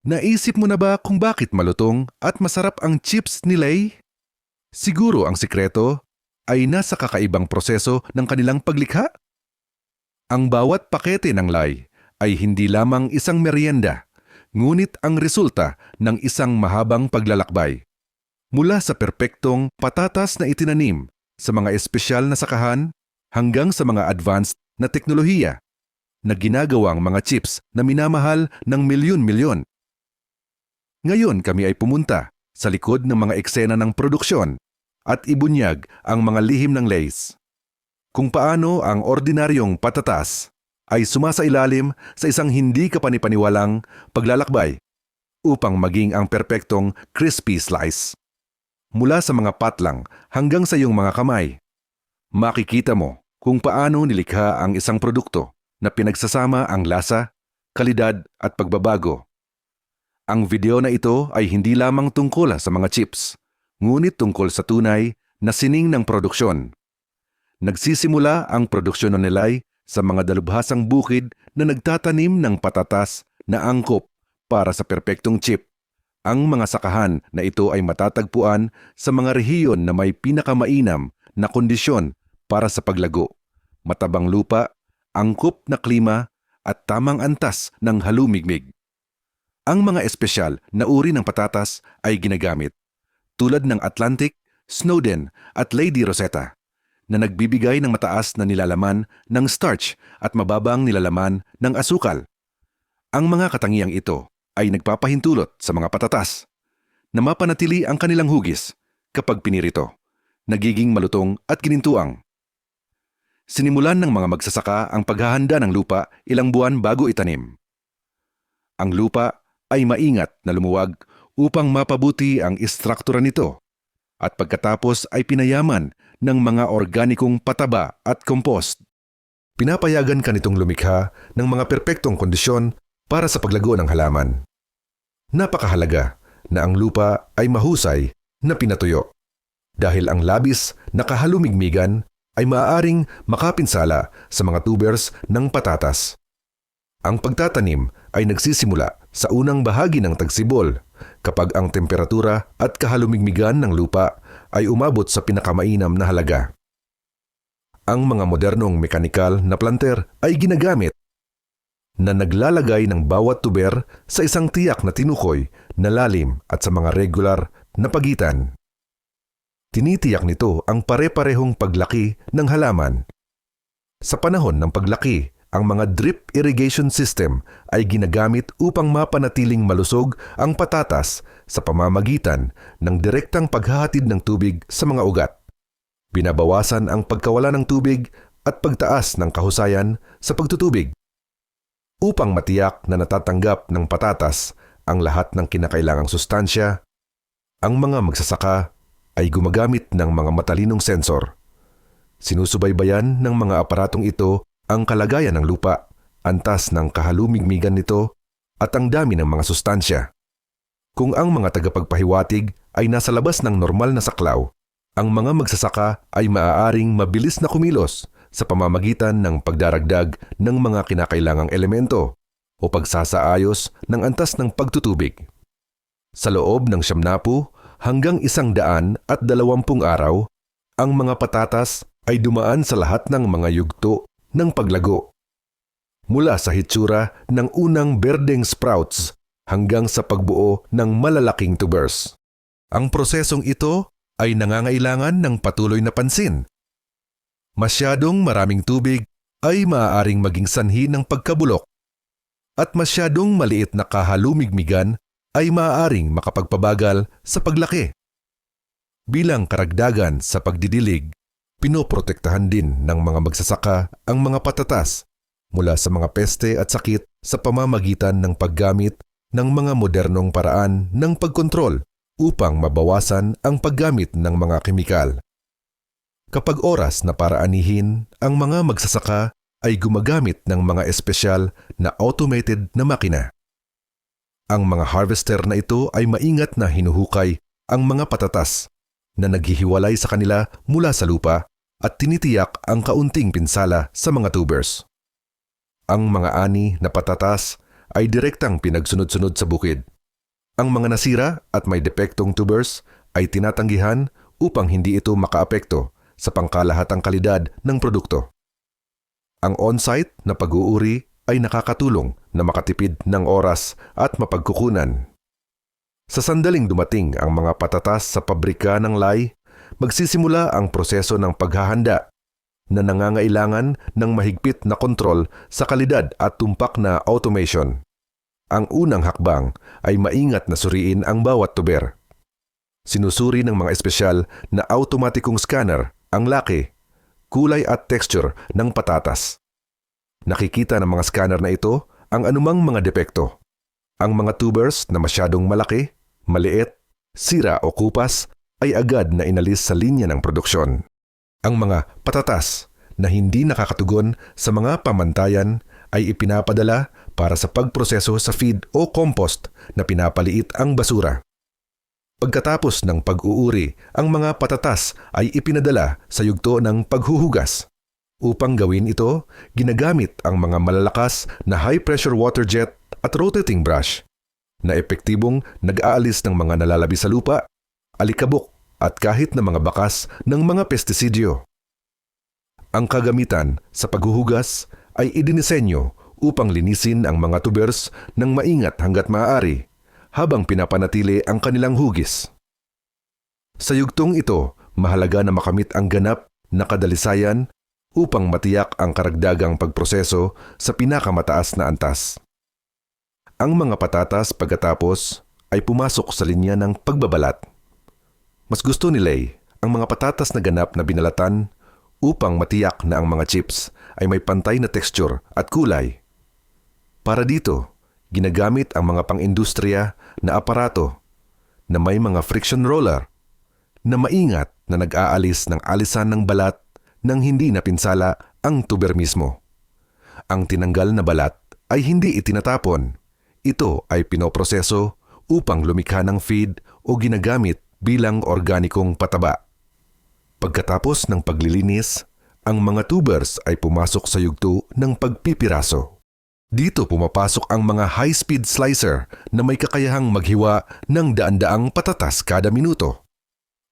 Naisip mo na ba kung bakit malutong at masarap ang chips ni Lay? Siguro ang sikreto ay nasa kakaibang proseso ng kanilang paglikha. Ang bawat pakete ng Lay ay hindi lamang isang merienda, ngunit ang resulta ng isang mahabang paglalakbay. Mula sa perpektong patatas na itinanim sa mga espesyal na sakahan hanggang sa mga advanced na teknolohiya na ginagawang mga chips na minamahal ng milyon-milyon. Ngayon kami ay pumunta sa likod ng mga eksena ng produksyon at ibunyag ang mga lihim ng Lays. Kung paano ang ordinaryong patatas ay sumasailalim sa isang hindi kapanipaniwalang paglalakbay upang maging ang perpektong crispy slice. Mula sa mga patlang hanggang sa iyong mga kamay, makikita mo kung paano nilikha ang isang produkto na pinagsasama ang lasa, kalidad at pagbabago ang video na ito ay hindi lamang tungkol sa mga chips, ngunit tungkol sa tunay na sining ng produksyon. Nagsisimula ang produksyon ng Nilay sa mga dalubhasang bukid na nagtatanim ng patatas na angkop para sa perpektong chip. Ang mga sakahan na ito ay matatagpuan sa mga rehiyon na may pinakamainam na kondisyon para sa paglago, matabang lupa, angkop na klima at tamang antas ng halumigmig. Ang mga espesyal na uri ng patatas ay ginagamit tulad ng Atlantic, Snowden at Lady Rosetta na nagbibigay ng mataas na nilalaman ng starch at mababang nilalaman ng asukal. Ang mga katangiang ito ay nagpapahintulot sa mga patatas na mapanatili ang kanilang hugis kapag pinirito, nagiging malutong at ginintuang. Sinimulan ng mga magsasaka ang paghahanda ng lupa ilang buwan bago itanim. Ang lupa ay maingat na lumuwag upang mapabuti ang istruktura nito at pagkatapos ay pinayaman ng mga organikong pataba at compost. Pinapayagan ka nitong lumikha ng mga perpektong kondisyon para sa paglago ng halaman. Napakahalaga na ang lupa ay mahusay na pinatuyo dahil ang labis na kahalumigmigan ay maaaring makapinsala sa mga tubers ng patatas. Ang pagtatanim ay nagsisimula sa unang bahagi ng tagsibol kapag ang temperatura at kahalumigmigan ng lupa ay umabot sa pinakamainam na halaga. Ang mga modernong mekanikal na planter ay ginagamit na naglalagay ng bawat tuber sa isang tiyak na tinukoy na lalim at sa mga regular na pagitan. Tinitiyak nito ang pare-parehong paglaki ng halaman. Sa panahon ng paglaki, ang mga drip irrigation system ay ginagamit upang mapanatiling malusog ang patatas sa pamamagitan ng direktang paghahatid ng tubig sa mga ugat. Binabawasan ang pagkawala ng tubig at pagtaas ng kahusayan sa pagtutubig. Upang matiyak na natatanggap ng patatas ang lahat ng kinakailangang sustansya, ang mga magsasaka ay gumagamit ng mga matalinong sensor. Sinusubaybayan ng mga aparatong ito ang kalagayan ng lupa, antas ng kahalumigmigan nito at ang dami ng mga sustansya. Kung ang mga tagapagpahiwatig ay nasa labas ng normal na saklaw, ang mga magsasaka ay maaaring mabilis na kumilos sa pamamagitan ng pagdaragdag ng mga kinakailangang elemento o pagsasaayos ng antas ng pagtutubig. Sa loob ng siyamnapu hanggang isang daan at dalawampung araw, ang mga patatas ay dumaan sa lahat ng mga yugto ng paglago. Mula sa hitsura ng unang berdeng sprouts hanggang sa pagbuo ng malalaking tubers. Ang prosesong ito ay nangangailangan ng patuloy na pansin. Masyadong maraming tubig ay maaaring maging sanhi ng pagkabulok at masyadong maliit na kahalumigmigan ay maaaring makapagpabagal sa paglaki. Bilang karagdagan sa pagdidilig, Pinoprotektahan din ng mga magsasaka ang mga patatas mula sa mga peste at sakit sa pamamagitan ng paggamit ng mga modernong paraan ng pagkontrol upang mabawasan ang paggamit ng mga kemikal. Kapag oras na para anihin, ang mga magsasaka ay gumagamit ng mga espesyal na automated na makina. Ang mga harvester na ito ay maingat na hinuhukay ang mga patatas na naghihiwalay sa kanila mula sa lupa at tinitiyak ang kaunting pinsala sa mga tubers. Ang mga ani na patatas ay direktang pinagsunod-sunod sa bukid. Ang mga nasira at may depektong tubers ay tinatanggihan upang hindi ito makaapekto sa pangkalahatang kalidad ng produkto. Ang on-site na pag-uuri ay nakakatulong na makatipid ng oras at mapagkukunan. Sa sandaling dumating ang mga patatas sa pabrika ng lay, magsisimula ang proseso ng paghahanda na nangangailangan ng mahigpit na kontrol sa kalidad at tumpak na automation. Ang unang hakbang ay maingat na suriin ang bawat tuber. Sinusuri ng mga espesyal na automatikong scanner ang laki, kulay at texture ng patatas. Nakikita ng mga scanner na ito ang anumang mga depekto. Ang mga tubers na masyadong malaki, maliit, sira o kupas ay agad na inalis sa linya ng produksyon. Ang mga patatas na hindi nakakatugon sa mga pamantayan ay ipinapadala para sa pagproseso sa feed o compost na pinapaliit ang basura. Pagkatapos ng pag-uuri, ang mga patatas ay ipinadala sa yugto ng paghuhugas. Upang gawin ito, ginagamit ang mga malalakas na high-pressure water jet at rotating brush na epektibong nag-aalis ng mga nalalabi sa lupa, alikabok at kahit na mga bakas ng mga pestisidyo. Ang kagamitan sa paghuhugas ay idinisenyo upang linisin ang mga tubers ng maingat hanggat maaari habang pinapanatili ang kanilang hugis. Sa yugtong ito, mahalaga na makamit ang ganap na kadalisayan upang matiyak ang karagdagang pagproseso sa pinakamataas na antas. Ang mga patatas pagkatapos ay pumasok sa linya ng pagbabalat. Mas gusto ni Lay ang mga patatas na ganap na binalatan upang matiyak na ang mga chips ay may pantay na texture at kulay. Para dito, ginagamit ang mga pang-industriya na aparato na may mga friction roller na maingat na nag-aalis ng alisan ng balat nang hindi napinsala ang tuber mismo. Ang tinanggal na balat ay hindi itinatapon. Ito ay pinoproseso upang lumikha ng feed o ginagamit bilang organikong pataba. Pagkatapos ng paglilinis, ang mga tubers ay pumasok sa yugto ng pagpipiraso. Dito pumapasok ang mga high-speed slicer na may kakayahang maghiwa ng daan-daang patatas kada minuto.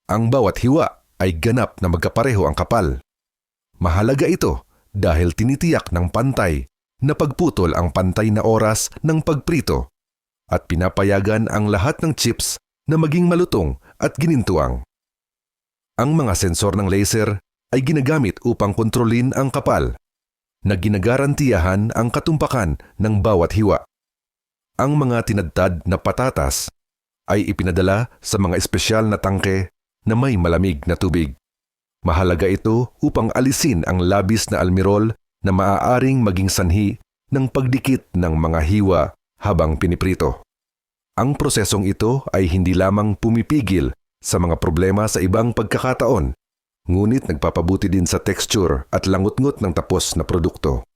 Ang bawat hiwa ay ganap na magkapareho ang kapal. Mahalaga ito dahil tinitiyak ng pantay na pagputol ang pantay na oras ng pagprito at pinapayagan ang lahat ng chips na maging malutong at ginintuang. Ang mga sensor ng laser ay ginagamit upang kontrolin ang kapal na ginagarantiyahan ang katumpakan ng bawat hiwa. Ang mga tinadtad na patatas ay ipinadala sa mga espesyal na tangke na may malamig na tubig. Mahalaga ito upang alisin ang labis na almirol na maaaring maging sanhi ng pagdikit ng mga hiwa habang piniprito. Ang prosesong ito ay hindi lamang pumipigil sa mga problema sa ibang pagkakataon, ngunit nagpapabuti din sa texture at langot-ngot ng tapos na produkto.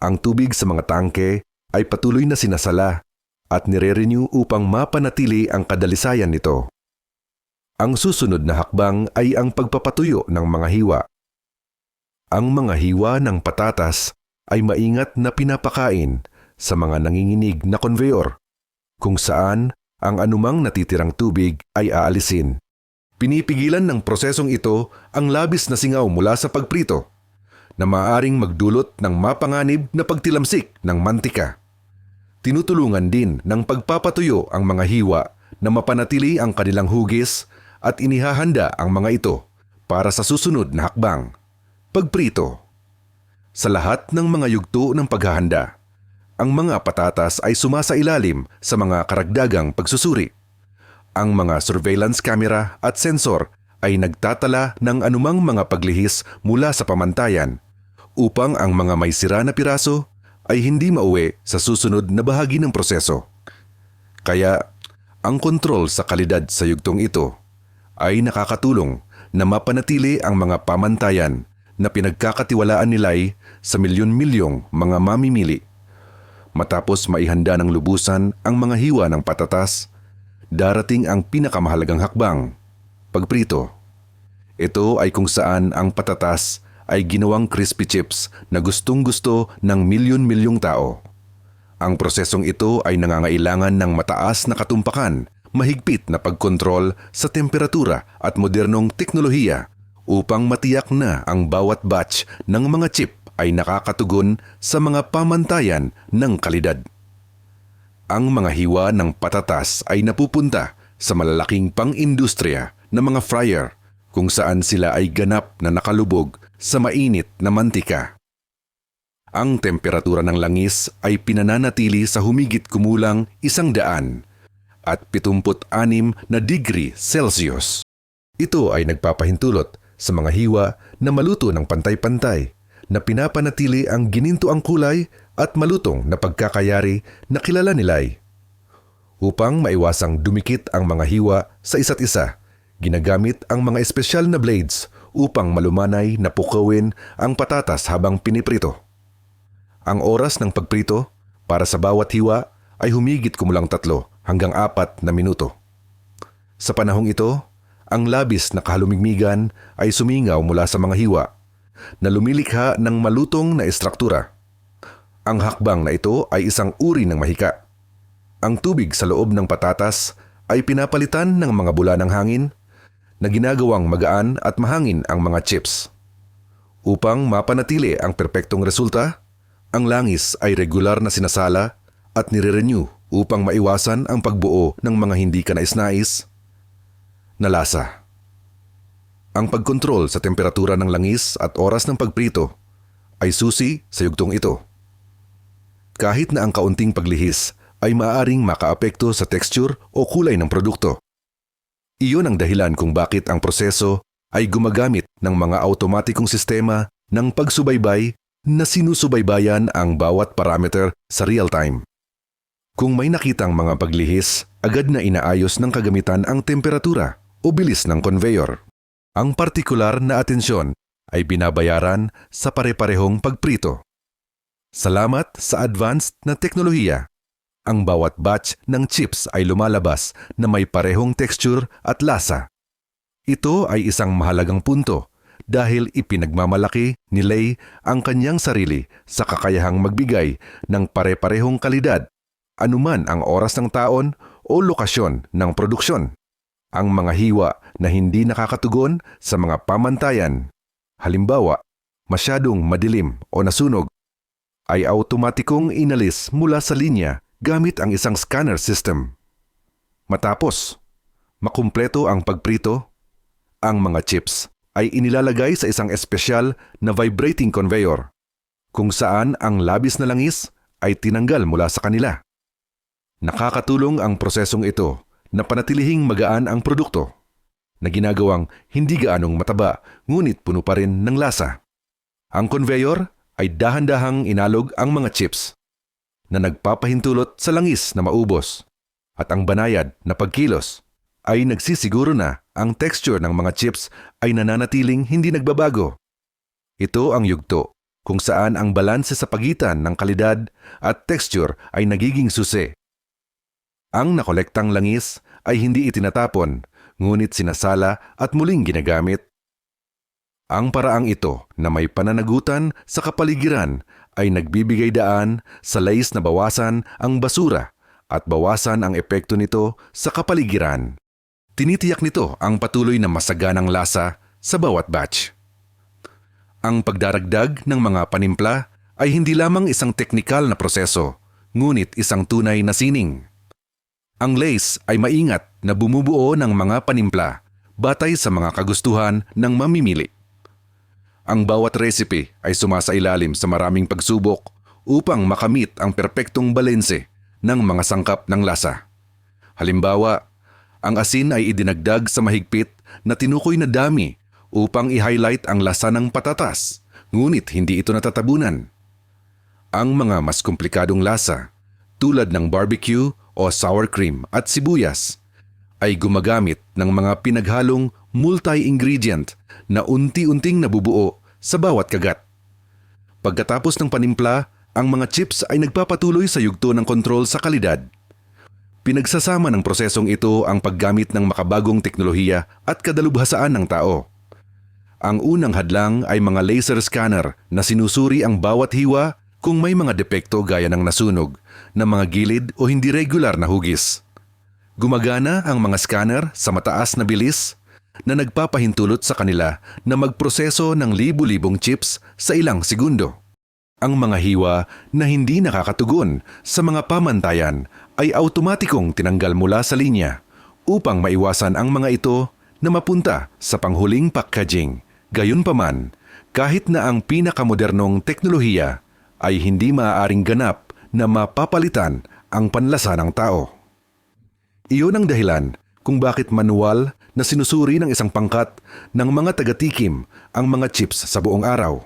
Ang tubig sa mga tangke ay patuloy na sinasala at nire-renew upang mapanatili ang kadalisayan nito. Ang susunod na hakbang ay ang pagpapatuyo ng mga hiwa. Ang mga hiwa ng patatas ay maingat na pinapakain sa mga nanginginig na conveyor kung saan ang anumang natitirang tubig ay aalisin. Pinipigilan ng prosesong ito ang labis na singaw mula sa pagprito na maaring magdulot ng mapanganib na pagtilamsik ng mantika. Tinutulungan din ng pagpapatuyo ang mga hiwa na mapanatili ang kanilang hugis at inihahanda ang mga ito para sa susunod na hakbang, pagprito. Sa lahat ng mga yugto ng paghahanda, ang mga patatas ay sumasailalim sa mga karagdagang pagsusuri. Ang mga surveillance camera at sensor ay nagtatala ng anumang mga paglihis mula sa pamantayan upang ang mga may sira na piraso ay hindi mauwi sa susunod na bahagi ng proseso. Kaya, ang kontrol sa kalidad sa yugtong ito ay nakakatulong na mapanatili ang mga pamantayan na pinagkakatiwalaan nilay sa milyon-milyong mga mamimili Matapos maihanda ng lubusan ang mga hiwa ng patatas, darating ang pinakamahalagang hakbang, pagprito. Ito ay kung saan ang patatas ay ginawang crispy chips na gustong-gusto ng milyon-milyong tao. Ang prosesong ito ay nangangailangan ng mataas na katumpakan, mahigpit na pagkontrol sa temperatura at modernong teknolohiya upang matiyak na ang bawat batch ng mga chip ay nakakatugon sa mga pamantayan ng kalidad. Ang mga hiwa ng patatas ay napupunta sa malalaking pang-industriya na mga fryer kung saan sila ay ganap na nakalubog sa mainit na mantika. Ang temperatura ng langis ay pinananatili sa humigit kumulang isang daan at 76 na degree Celsius. Ito ay nagpapahintulot sa mga hiwa na maluto ng pantay-pantay na pinapanatili ang gininto ang kulay at malutong na pagkakayari na kilala nilay. Upang maiwasang dumikit ang mga hiwa sa isa't isa, ginagamit ang mga espesyal na blades upang malumanay na pukawin ang patatas habang piniprito. Ang oras ng pagprito para sa bawat hiwa ay humigit kumulang tatlo hanggang apat na minuto. Sa panahong ito, ang labis na kahalumigmigan ay sumingaw mula sa mga hiwa na lumilikha ng malutong na estruktura. Ang hakbang na ito ay isang uri ng mahika. Ang tubig sa loob ng patatas ay pinapalitan ng mga bula ng hangin na ginagawang magaan at mahangin ang mga chips. Upang mapanatili ang perpektong resulta, ang langis ay regular na sinasala at nire-renew upang maiwasan ang pagbuo ng mga hindi kanais-nais na lasa. Ang pagkontrol sa temperatura ng langis at oras ng pagprito ay susi sa yugtong ito. Kahit na ang kaunting paglihis ay maaaring makaapekto sa texture o kulay ng produkto. Iyon ang dahilan kung bakit ang proseso ay gumagamit ng mga automatikong sistema ng pagsubaybay na sinusubaybayan ang bawat parameter sa real time. Kung may nakitang mga paglihis, agad na inaayos ng kagamitan ang temperatura o bilis ng conveyor. Ang partikular na atensyon ay binabayaran sa pare-parehong pagprito. Salamat sa advanced na teknolohiya, ang bawat batch ng chips ay lumalabas na may parehong texture at lasa. Ito ay isang mahalagang punto dahil ipinagmamalaki ni Lay ang kanyang sarili sa kakayahang magbigay ng pare-parehong kalidad anuman ang oras ng taon o lokasyon ng produksyon. Ang mga hiwa na hindi nakakatugon sa mga pamantayan, halimbawa, masyadong madilim o nasunog, ay automatikong inalis mula sa linya gamit ang isang scanner system. Matapos, makumpleto ang pagprito, ang mga chips ay inilalagay sa isang espesyal na vibrating conveyor kung saan ang labis na langis ay tinanggal mula sa kanila. Nakakatulong ang prosesong ito na panatilihing magaan ang produkto na ginagawang hindi gaanong mataba ngunit puno pa rin ng lasa. Ang conveyor ay dahan-dahang inalog ang mga chips na nagpapahintulot sa langis na maubos at ang banayad na pagkilos ay nagsisiguro na ang texture ng mga chips ay nananatiling hindi nagbabago. Ito ang yugto kung saan ang balanse sa pagitan ng kalidad at texture ay nagiging susi. Ang nakolektang langis ay hindi itinatapon, ngunit sinasala at muling ginagamit. Ang paraang ito na may pananagutan sa kapaligiran ay nagbibigay daan sa lais na bawasan ang basura at bawasan ang epekto nito sa kapaligiran. Tinitiyak nito ang patuloy na masaganang lasa sa bawat batch. Ang pagdaragdag ng mga panimpla ay hindi lamang isang teknikal na proseso, ngunit isang tunay na sining. Ang lace ay maingat na bumubuo ng mga panimpla batay sa mga kagustuhan ng mamimili. Ang bawat recipe ay sumasailalim sa maraming pagsubok upang makamit ang perpektong balense ng mga sangkap ng lasa. Halimbawa, ang asin ay idinagdag sa mahigpit na tinukoy na dami upang i-highlight ang lasa ng patatas, ngunit hindi ito natatabunan. Ang mga mas komplikadong lasa, tulad ng barbecue o sour cream at sibuyas ay gumagamit ng mga pinaghalong multi-ingredient na unti-unting nabubuo sa bawat kagat. Pagkatapos ng panimpla, ang mga chips ay nagpapatuloy sa yugto ng kontrol sa kalidad. Pinagsasama ng prosesong ito ang paggamit ng makabagong teknolohiya at kadalubhasaan ng tao. Ang unang hadlang ay mga laser scanner na sinusuri ang bawat hiwa kung may mga depekto gaya ng nasunog na mga gilid o hindi regular na hugis. Gumagana ang mga scanner sa mataas na bilis na nagpapahintulot sa kanila na magproseso ng libu-libong chips sa ilang segundo. Ang mga hiwa na hindi nakakatugon sa mga pamantayan ay automatikong tinanggal mula sa linya upang maiwasan ang mga ito na mapunta sa panghuling packaging. Gayunpaman, kahit na ang pinakamodernong teknolohiya ay hindi maaaring ganap na mapapalitan ang panlasa ng tao. Iyon ang dahilan kung bakit manual na sinusuri ng isang pangkat ng mga tagatikim ang mga chips sa buong araw.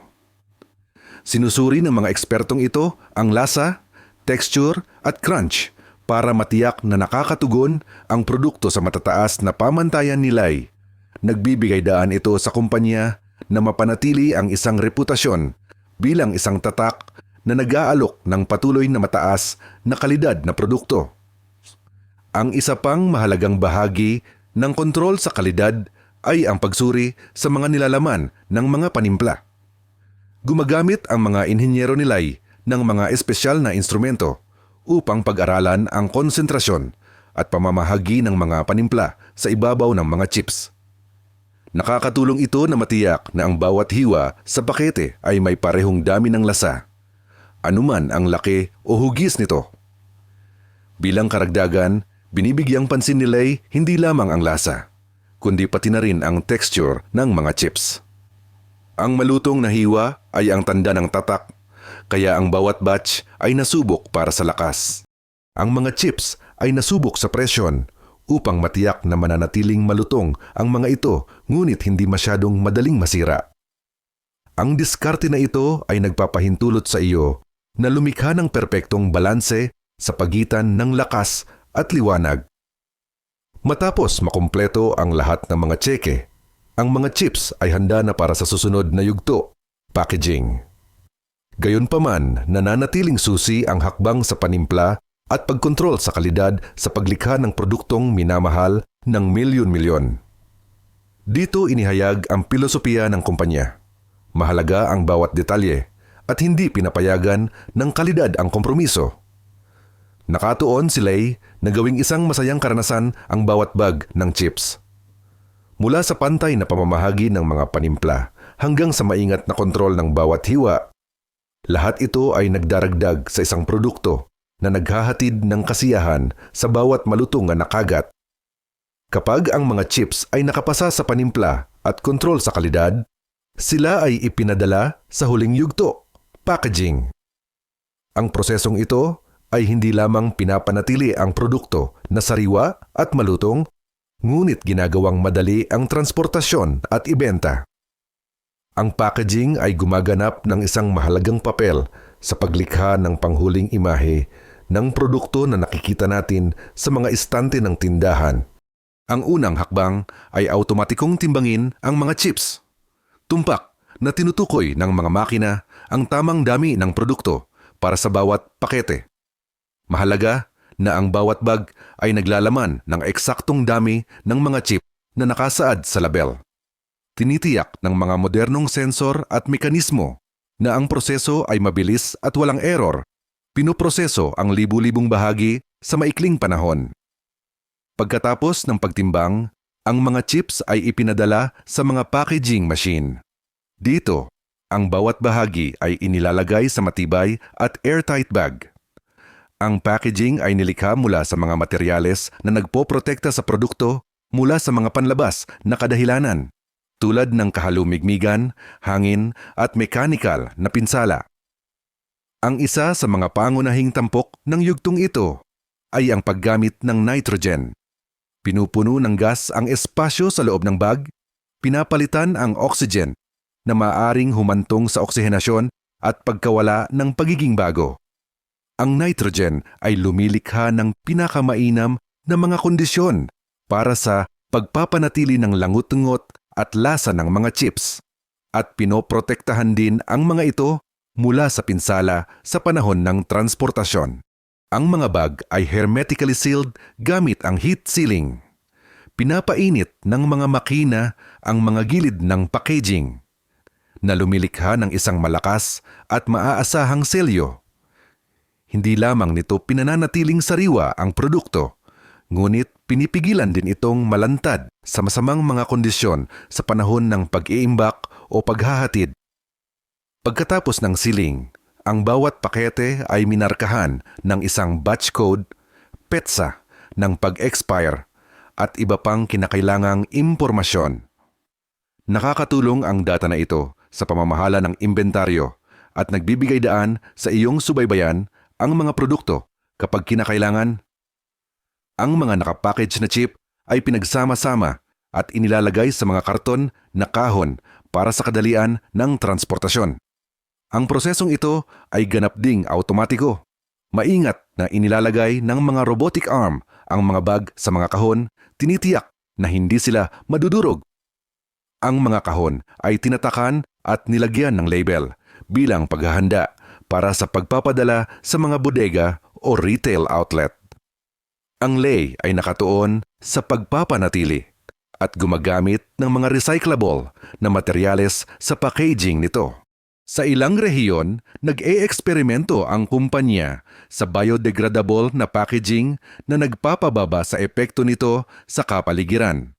Sinusuri ng mga ekspertong ito ang lasa, texture at crunch para matiyak na nakakatugon ang produkto sa matataas na pamantayan nilay. Nagbibigay daan ito sa kumpanya na mapanatili ang isang reputasyon bilang isang tatak na nag-aalok ng patuloy na mataas na kalidad na produkto. Ang isa pang mahalagang bahagi ng kontrol sa kalidad ay ang pagsuri sa mga nilalaman ng mga panimpla. Gumagamit ang mga inhinyero nilay ng mga espesyal na instrumento upang pag-aralan ang konsentrasyon at pamamahagi ng mga panimpla sa ibabaw ng mga chips. Nakakatulong ito na matiyak na ang bawat hiwa sa pakete ay may parehong dami ng lasa, anuman ang laki o hugis nito. Bilang karagdagan, binibigyang pansin ni Lay hindi lamang ang lasa, kundi pati na rin ang texture ng mga chips. Ang malutong na hiwa ay ang tanda ng tatak, kaya ang bawat batch ay nasubok para sa lakas. Ang mga chips ay nasubok sa presyon upang matiyak na mananatiling malutong ang mga ito ngunit hindi masyadong madaling masira. Ang diskarte na ito ay nagpapahintulot sa iyo na lumikha ng perpektong balanse sa pagitan ng lakas at liwanag. Matapos makumpleto ang lahat ng mga tseke, ang mga chips ay handa na para sa susunod na yugto, packaging. Gayunpaman, nananatiling susi ang hakbang sa panimpla at pagkontrol sa kalidad sa paglikha ng produktong minamahal ng milyon-milyon. Dito inihayag ang pilosopiya ng kumpanya. Mahalaga ang bawat detalye at hindi pinapayagan ng kalidad ang kompromiso. Nakatuon si Lay na gawing isang masayang karanasan ang bawat bag ng chips. Mula sa pantay na pamamahagi ng mga panimpla hanggang sa maingat na kontrol ng bawat hiwa, lahat ito ay nagdaragdag sa isang produkto na naghahatid ng kasiyahan sa bawat malutong na nakagat. Kapag ang mga chips ay nakapasa sa panimpla at kontrol sa kalidad, sila ay ipinadala sa huling yugto, packaging. Ang prosesong ito ay hindi lamang pinapanatili ang produkto na sariwa at malutong, ngunit ginagawang madali ang transportasyon at ibenta. Ang packaging ay gumaganap ng isang mahalagang papel sa paglikha ng panghuling imahe ng produkto na nakikita natin sa mga istante ng tindahan. Ang unang hakbang ay automatikong timbangin ang mga chips. Tumpak na tinutukoy ng mga makina ang tamang dami ng produkto para sa bawat pakete. Mahalaga na ang bawat bag ay naglalaman ng eksaktong dami ng mga chip na nakasaad sa label. Tinitiyak ng mga modernong sensor at mekanismo na ang proseso ay mabilis at walang error. Pinoproseso ang libu-libong bahagi sa maikling panahon. Pagkatapos ng pagtimbang, ang mga chips ay ipinadala sa mga packaging machine. Dito, ang bawat bahagi ay inilalagay sa matibay at airtight bag. Ang packaging ay nilikha mula sa mga materyales na nagpoprotekta sa produkto mula sa mga panlabas na kadahilanan, tulad ng kahalumigmigan, hangin at mechanical na pinsala. Ang isa sa mga pangunahing tampok ng yugtong ito ay ang paggamit ng nitrogen. Pinupuno ng gas ang espasyo sa loob ng bag, pinapalitan ang oxygen na maaring humantong sa oksihenasyon at pagkawala ng pagiging bago. Ang nitrogen ay lumilikha ng pinakamainam na mga kondisyon para sa pagpapanatili ng langut-ngot at lasa ng mga chips at pinoprotektahan din ang mga ito mula sa pinsala sa panahon ng transportasyon. Ang mga bag ay hermetically sealed gamit ang heat sealing. Pinapainit ng mga makina ang mga gilid ng packaging na lumilikha ng isang malakas at maaasahang selyo Hindi lamang nito pinananatiling sariwa ang produkto, ngunit pinipigilan din itong malantad sa masamang mga kondisyon sa panahon ng pag-iimbak o paghahatid. Pagkatapos ng siling, ang bawat pakete ay minarkahan ng isang batch code, PETSA, ng pag-expire at iba pang kinakailangang impormasyon. Nakakatulong ang data na ito sa pamamahala ng inventaryo at nagbibigay daan sa iyong subaybayan ang mga produkto kapag kinakailangan. Ang mga nakapackage na chip ay pinagsama-sama at inilalagay sa mga karton na kahon para sa kadalian ng transportasyon. Ang prosesong ito ay ganap ding automatiko. Maingat na inilalagay ng mga robotic arm ang mga bag sa mga kahon, tinitiyak na hindi sila madudurog. Ang mga kahon ay tinatakan at nilagyan ng label bilang paghahanda para sa pagpapadala sa mga bodega o retail outlet. Ang lay ay nakatuon sa pagpapanatili at gumagamit ng mga recyclable na materyales sa packaging nito. Sa ilang rehiyon, nag-e-eksperimento ang kumpanya sa biodegradable na packaging na nagpapababa sa epekto nito sa kapaligiran.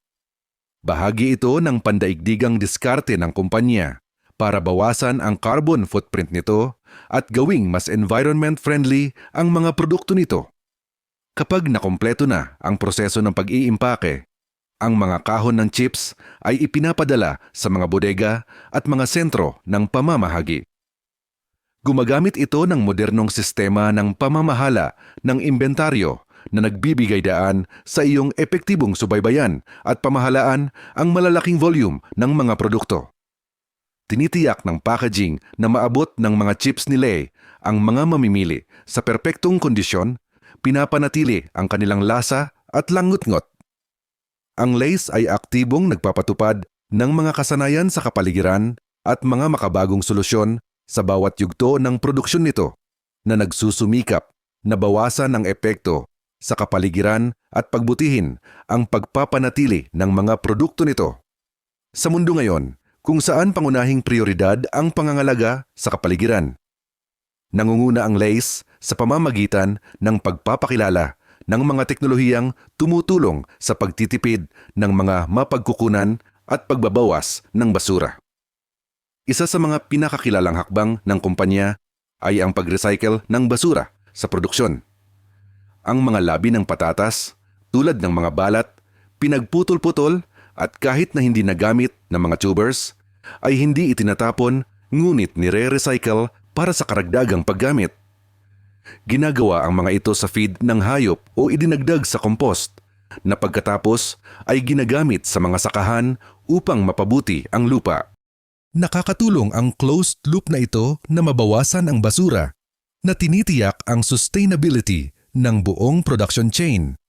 Bahagi ito ng pandaigdigang diskarte ng kumpanya para bawasan ang carbon footprint nito at gawing mas environment-friendly ang mga produkto nito. Kapag nakompleto na ang proseso ng pag-iimpake, ang mga kahon ng chips ay ipinapadala sa mga bodega at mga sentro ng pamamahagi. Gumagamit ito ng modernong sistema ng pamamahala ng inventaryo na nagbibigay daan sa iyong epektibong subaybayan at pamahalaan ang malalaking volume ng mga produkto. Tinitiyak ng packaging na maabot ng mga chips ni Lay ang mga mamimili sa perpektong kondisyon, pinapanatili ang kanilang lasa at langut-ngot ang LACE ay aktibong nagpapatupad ng mga kasanayan sa kapaligiran at mga makabagong solusyon sa bawat yugto ng produksyon nito na nagsusumikap na bawasan ang epekto sa kapaligiran at pagbutihin ang pagpapanatili ng mga produkto nito. Sa mundo ngayon, kung saan pangunahing prioridad ang pangangalaga sa kapaligiran. Nangunguna ang LACE sa pamamagitan ng pagpapakilala ng mga teknolohiyang tumutulong sa pagtitipid ng mga mapagkukunan at pagbabawas ng basura. Isa sa mga pinakakilalang hakbang ng kumpanya ay ang pag-recycle ng basura sa produksyon. Ang mga labi ng patatas, tulad ng mga balat, pinagputol-putol at kahit na hindi nagamit ng mga tubers, ay hindi itinatapon ngunit nire-recycle para sa karagdagang paggamit. Ginagawa ang mga ito sa feed ng hayop o idinagdag sa compost na pagkatapos ay ginagamit sa mga sakahan upang mapabuti ang lupa. Nakakatulong ang closed loop na ito na mabawasan ang basura na tinitiyak ang sustainability ng buong production chain.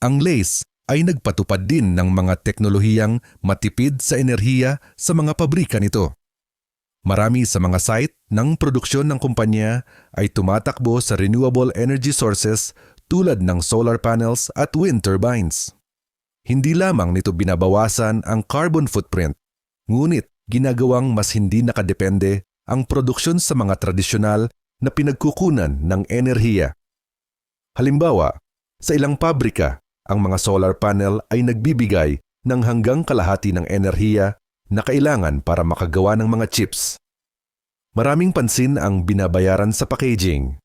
Ang LACE ay nagpatupad din ng mga teknolohiyang matipid sa enerhiya sa mga pabrika nito. Marami sa mga site ng produksyon ng kumpanya ay tumatakbo sa renewable energy sources tulad ng solar panels at wind turbines. Hindi lamang nito binabawasan ang carbon footprint, ngunit ginagawang mas hindi nakadepende ang produksyon sa mga tradisyonal na pinagkukunan ng enerhiya. Halimbawa, sa ilang pabrika, ang mga solar panel ay nagbibigay ng hanggang kalahati ng enerhiya na kailangan para makagawa ng mga chips. Maraming pansin ang binabayaran sa packaging.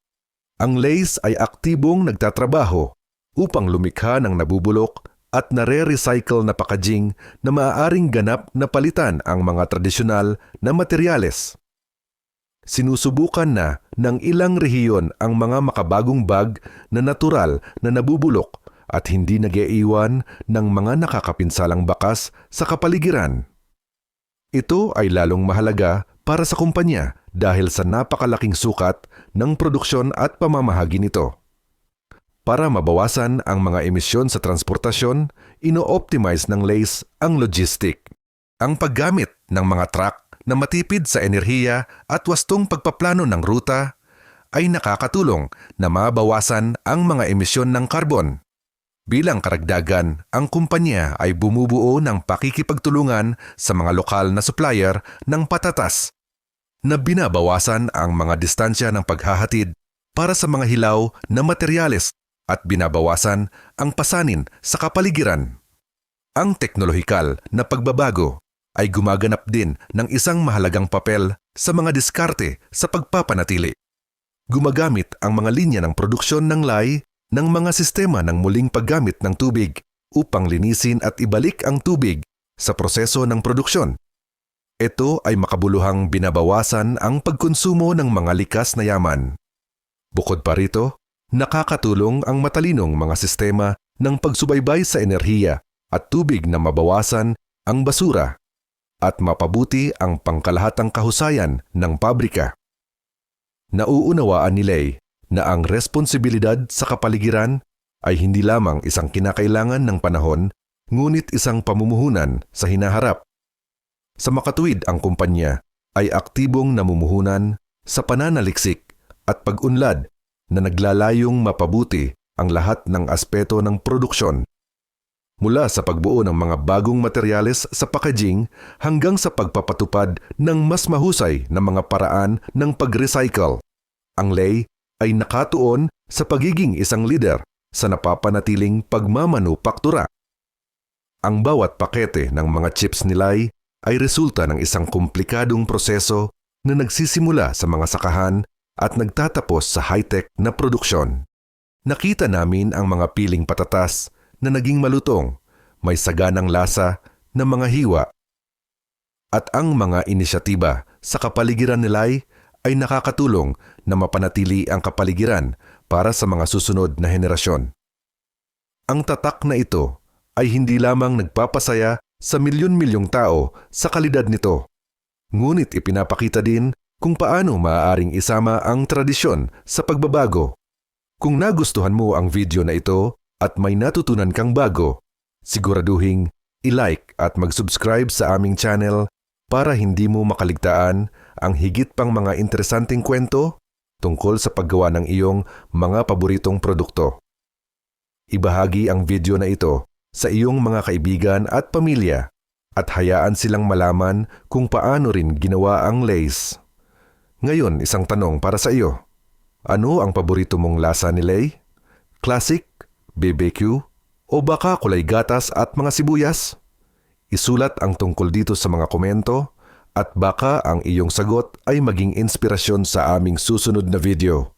Ang Lays ay aktibong nagtatrabaho upang lumikha ng nabubulok at nare-recycle na packaging na maaaring ganap na palitan ang mga tradisyonal na materyales. Sinusubukan na ng ilang rehiyon ang mga makabagong bag na natural na nabubulok at hindi nag-iiwan ng mga nakakapinsalang bakas sa kapaligiran. Ito ay lalong mahalaga para sa kumpanya dahil sa napakalaking sukat ng produksyon at pamamahagi nito. Para mabawasan ang mga emisyon sa transportasyon, ino-optimize ng LACE ang logistic. Ang paggamit ng mga truck na matipid sa enerhiya at wastong pagpaplano ng ruta ay nakakatulong na mabawasan ang mga emisyon ng karbon. Bilang karagdagan, ang kumpanya ay bumubuo ng pakikipagtulungan sa mga lokal na supplier ng patatas na binabawasan ang mga distansya ng paghahatid para sa mga hilaw na materyales at binabawasan ang pasanin sa kapaligiran. Ang teknolohikal na pagbabago ay gumaganap din ng isang mahalagang papel sa mga diskarte sa pagpapanatili. Gumagamit ang mga linya ng produksyon ng lay ng mga sistema ng muling paggamit ng tubig upang linisin at ibalik ang tubig sa proseso ng produksyon. Ito ay makabuluhang binabawasan ang pagkonsumo ng mga likas na yaman. Bukod pa rito, nakakatulong ang matalinong mga sistema ng pagsubaybay sa enerhiya at tubig na mabawasan ang basura at mapabuti ang pangkalahatang kahusayan ng pabrika. Nauunawaan ni Lay na ang responsibilidad sa kapaligiran ay hindi lamang isang kinakailangan ng panahon, ngunit isang pamumuhunan sa hinaharap. Sa makatuwid ang kumpanya ay aktibong namumuhunan sa pananaliksik at pag-unlad na naglalayong mapabuti ang lahat ng aspeto ng produksyon. Mula sa pagbuo ng mga bagong materyales sa packaging hanggang sa pagpapatupad ng mas mahusay na mga paraan ng pag-recycle. Ang lay ay nakatuon sa pagiging isang leader sa napapanatiling pagmamanupaktura. Ang bawat pakete ng mga chips ni Lai ay resulta ng isang komplikadong proseso na nagsisimula sa mga sakahan at nagtatapos sa high-tech na produksyon. Nakita namin ang mga piling patatas na naging malutong, may saganang lasa na mga hiwa. At ang mga inisyatiba sa kapaligiran ni Lai ay nakakatulong na mapanatili ang kapaligiran para sa mga susunod na henerasyon. Ang tatak na ito ay hindi lamang nagpapasaya sa milyon-milyong tao sa kalidad nito, ngunit ipinapakita din kung paano maaaring isama ang tradisyon sa pagbabago. Kung nagustuhan mo ang video na ito at may natutunan kang bago, siguraduhing i-like at mag-subscribe sa aming channel para hindi mo makaligtaan ang higit pang mga interesanteng kwento tungkol sa paggawa ng iyong mga paboritong produkto. Ibahagi ang video na ito sa iyong mga kaibigan at pamilya at hayaan silang malaman kung paano rin ginawa ang lace. Ngayon, isang tanong para sa iyo. Ano ang paborito mong lasa ni Lay? Classic, BBQ, o baka kulay gatas at mga sibuyas? Isulat ang tungkol dito sa mga komento at baka ang iyong sagot ay maging inspirasyon sa aming susunod na video.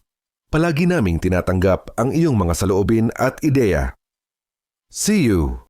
Palagi naming tinatanggap ang iyong mga saloobin at ideya. See you!